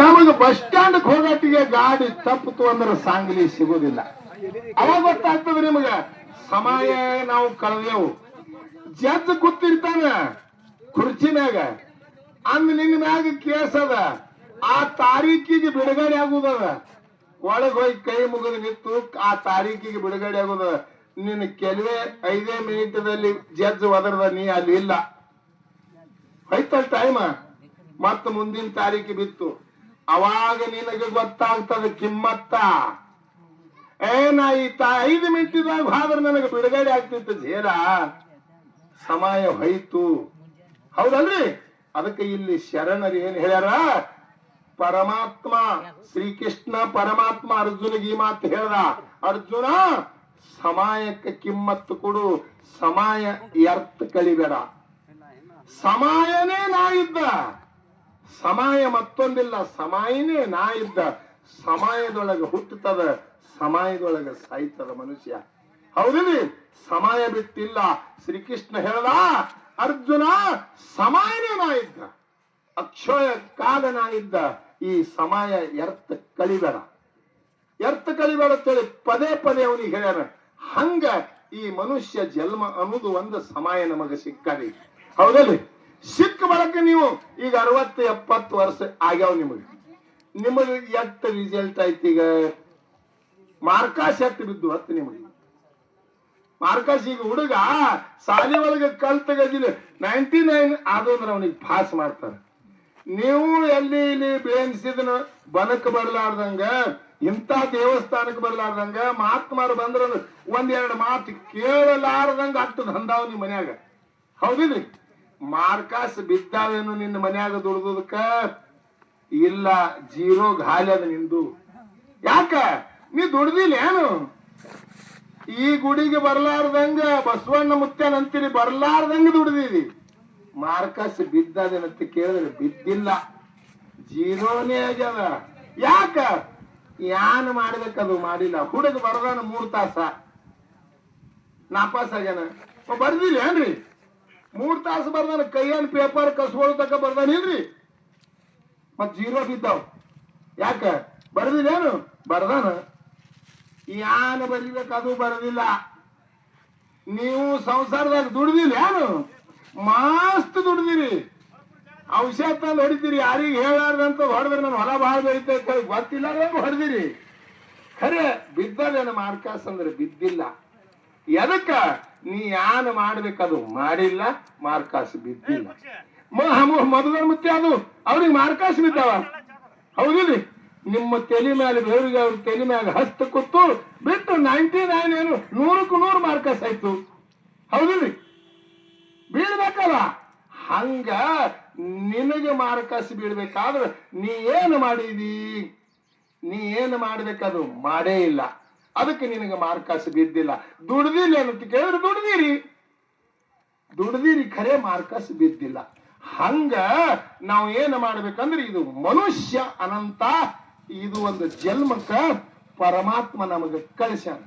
ನಮಗ bus stand ಹೋಗಟ್ಟಿಗೆ ಗಾಡಿ ತಪ್ಪಿತು ಅಂದ್ರೆ ಸಾಂಗ್ಲಿ ಸಿಗೋದಿಲ್ಲ. ಅವಾಗ ಗೊತ್ತಾಗ್ತದ ನಿಮಗ, ಸಮಯ ನಾವು ಕಳೆದೆವು. ಜಡ್ಜ್ ಕೂತಿರ್ತಾನ ಕುರ್ಚಿನಾಗ ಅಂದ್ ನಿನ್ನ ಮ್ಯಾಗ ಕೇಸ್ ಅದ. ಆ ತಾರೀಕಿಗೆ ಬಿಡುಗಡೆ ಆಗುದದ ಒಳಗ್ ಹೋಗಿ ಕೈ ಮುಗಿದು ನಿಂತು ಆ ತಾರೀಕಿಗೆ ಬಿಡುಗಡೆ ಆಗುದ ನಿನ್ನ ಕೆಲವೇ ಐದೇ ಮಿನಿಟದಲ್ಲಿ ಜಡ್ಜ್ ಒದರದ ನೀ ಅಲ್ಲಿ ಇಲ್ಲ. ಹೋಯ್ತಲ್ ಟೈಮ್ ಮತ್ತ ಮುಂದಿನ ತಾರೀಕು ಬಿತ್ತು. ಅವಾಗ ನಿನಗೆ ಗೊತ್ತಾಗ್ತದ ಕಿಮ್ಮತ್ತ. ಏನ ಈ ಐದು ಮಿನಿಟಿದಾಗ ಹಾದ್ರೆ ನನಗೆ ಬಿಡುಗಡೆ ಆಗ್ತಿತ್ತು ಜೇರ ಸಮಯ ಹೋಯ್ತು. ಹೌದಲ್ರಿ? ಅದಕ್ಕೆ ಇಲ್ಲಿ ಶರಣರು ಏನ್ ಹೇಳ್ಯಾರ? ಪರಮಾತ್ಮ, ಶ್ರೀಕೃಷ್ಣ, ಪರಮಾತ್ಮ ಅರ್ಜುನಿಗೆ ಈ ಮಾತು ಹೇಳ್ದ. ಅರ್ಜುನ, ಸಮಯಕ್ಕೆ ಕಿಮ್ಮತ್ತು ಕೊಡು. ಸಮಯ ಎರ್ತ್ ಕಳಿಬೇಡ ಸಮಯನೇ ನಾ ಇದ್ದ ಸಮಯ ಮತ್ತೊಂದಿಲ್ಲ, ಸಮಯನೇ ನಾ ಇದ್ದ. ಸಮಯದೊಳಗೆ ಹುಟ್ಟುತ್ತದ, ಸಮಯದೊಳಗೆ ಸಾಯ್ತದ ಮನುಷ್ಯ. ಹೌದಿಲ್ಲ ಸಮಯ ಬಿಟ್ಟಿಲ್ಲ. ಶ್ರೀಕೃಷ್ಣ ಹೇಳದ, ಅರ್ಜುನ, ಸಮಯನೇ ನಾ ಇದ್ದ. ಅಕ್ಷಯ ಕಾಲ ನಾ ಇದ್ದ. ಈ ಸಮಯ ಎರ್ತ ಕಳಿಬೇಡ ಎರ್ತ ಕಳಿಬೇಡ ಅಂತೇಳಿ ಪದೇ ಪದೇ ಅವನಿಗೆ ಹೇಳ್ಯಾರ ಹಂಗ ಈ ಮನುಷ್ಯ ಜನ್ಮ ಅನ್ನೋದು ಒಂದು ಸಮಯ ನಮಗೆ ಸಿಕ್ಕದಿ. ಹೌದಲ್ರಿ? ಸಿಕ್ಕ ಬಳಕ ನೀವು ಈಗ ಅರವತ್ತು ಎಪ್ಪತ್ತು ವರ್ಷ ಆಗ್ಯಾವ ನಿಮಗೆ. ನಿಮಗೆ ಎಷ್ಟು ರಿಸಲ್ಟ್ ಆಯ್ತು ಈಗ? ಮಾರ್ಕಾಶ್ ಎಷ್ಟು ಬಿದ್ದು ಹತ್ತು ನಿಮಗೆ. ಮಾರ್ಕಾಸ್ ಈಗ ಹುಡುಗ ಸಾಲಿ ಒಳಗೆ ಕಲ್ತ ಗಜಿಲ ನೈಂಟಿ ನೈನ್ ಆದ್ರೆ ಅವನಿಗೆ ಪಾಸ್ ಮಾಡ್ತಾರೆ. ನೀವು ಎಲ್ಲಿ ಇಲ್ಲಿ ಬೇನ್ಸಿದನ ಬನಕ್ ಬರ್ಲಾರ್ದಂಗ, ಇಂಥ ದೇವಸ್ಥಾನಕ್ಕೆ ಬರ್ಲಾರ್ದಂಗ, ಮಹಾತ್ಮಾರು ಬಂದ್ರ ಒಂದೆರಡು ಮಾತು ಕೇಳಲಾರ್ದಂಗ ಆಗ್ತದ ಹಂದಾವ್ ನಿಮ್ಮ ಮನ್ಯಾಗ. ಹೌದಿಲ್ರಿ? ಮಾರ್ಕಾಸ್ ಬಿದ್ದಾವೇನು ನಿನ್ನ ಮನ್ಯಾಗ ದುಡ್ದದಕ್ಕ? ಇಲ್ಲ, ಜೀರೋ ಗಾಲಿ ಅದ ನಿಂದು. ಯಾಕ? ನೀ ದುಡ್ದಿಲ್ಲ ಏನು? ಈ ಗುಡಿಗೆ ಬರ್ಲಾರ್ದಂಗ ಬಸವಣ್ಣ ಮುತ್ಯಾನ ಅಂತೀರಿ, ಬರ್ಲಾರ್ದಂಗ ದುಡ್ದಿದಿ. ಮಾರ್ಕಸ್ ಬಿದ್ದದೇನಂತ ಕೇಳಿದ್ರೆ ಬಿದ್ದಿಲ್ಲ. ಜೀರೋನೇ ಆಗ್ಯದ. ಯಾಕ? ಯಾನ್ ಅದು ಮಾಡಿಲ್ಲ. ಹುಡುಗ ಬರ್ದಾನ ಮೂರ್ ತಾಸ. ನಾಪಾಸ್ ಆಗ್ಯಾನ. ಬರ್ದಿಲ್ಲ ಏನ್ರಿ? ಮೂರ್ ತಾಸು ಬರ್ದಾನ ಕೈಯನ್ ಪೇಪರ್ ಕಸ್ಕೊಳ್ ತಕ ಬರ್ದಾನ ಇಲ್ರಿ? ಮತ್ ಜೀರೋ ಬಿದ್ದಾವ್. ಯಾಕ? ಬರ್ದಿಲ್ಲ ಏನು? ಬರ್ದಾನ. ಯಾನ ಬರಿಬೇಕು ಅದು ಬರದಿಲ್ಲ. ನೀವು ಸಂಸಾರದಾಗ ದುಡ್ದಿಲ್ಲ ಏನು? ಮಾಸ್ತ್ ದುಡ್ದಿರಿ. ಔಷಧ ತಂದು ಹೊಡಿತೀರಿ. ಯಾರಿಗೆ ಹೇಳಾರ್ದಂತ ಹೊಡೆದ್ರೆ ನಾನು ಹೊಲ ಭಾಳ ಬೆಳಿತೈತೆ ಗೊತ್ತಿಲ್ಲ ಹೊಡೆದಿರಿ? ಖರೆ ಬಿದ್ದಲ್ಲ ಮಾರ್ಕಾಸ್ ಅಂದ್ರೆ ಬಿದ್ದಿಲ್ಲ. ಎದಕ್ಕ? ನೀ ಯಾನ್ ಮಾಡ್ಬೇಕದು ಮಾಡಿಲ್ಲ ಮಾರ್ಕಾಸ್ ಬಿದ್ದಿಲ್ಲ. ಮೊದಲ ಮುತ್ತೆ ಅದು. ಅವ್ರಿಗೆ ಮಾರ್ಕಾಸ್ ಬಿದ್ದಾವ. ಹೌದಿಲ್ರಿ ನಿಮ್ಮ ತಲೆ ಮೇಲೆ ಬೇವಿಗೆ ಅವ್ರ ತಲೆ ಮೇಲೆ ಹಸ್ತ ಕೂತು ಬಿಟ್ಟು ನೈಂಟಿ ನೈನ್ ಏನು ನೂರಕ್ಕೂ ನೂರು ಮಾರ್ಕಸ್ ಆಯ್ತು. ಹೌದಿಲ್ರಿ ಬೀಳ್ಬೇಕಲ್ಲ? ಹಂಗ ನಿನಗೆ ಮಾರ್ಕಸ್ ಬೀಳ್ಬೇಕಾದ್ರೆ ನೀ ಏನು ಮಾಡಿದಿ? ನೀ ಏನು ಮಾಡ್ಬೇಕದು? ಮಾಡೇ ಇಲ್ಲ. ಅದಕ್ಕೆ ನಿನಗೆ ಮಾರ್ಕಸ್ ಬಿದ್ದಿಲ್ಲ ದುಡ್ದಿಲ್ಲ ಅಂತ ಕೇಳಿದ್ರೆ ದುಡ್ದಿರಿ. ದುಡ್ದಿರಿ ಖರೆ ಮಾರ್ಕಸ್ ಬಿದ್ದಿಲ್ಲ ಹಂಗ ನಾವು ಏನು ಮಾಡ್ಬೇಕಂದ್ರೆ ಇದು ಮನುಷ್ಯ ಅನಂತ, ಇದು ಒಂದು ಜನ್ಮಕ್ಕ ಪರಮಾತ್ಮ ನಮಗೆ ಕಳಿಸ್ಯಾನ.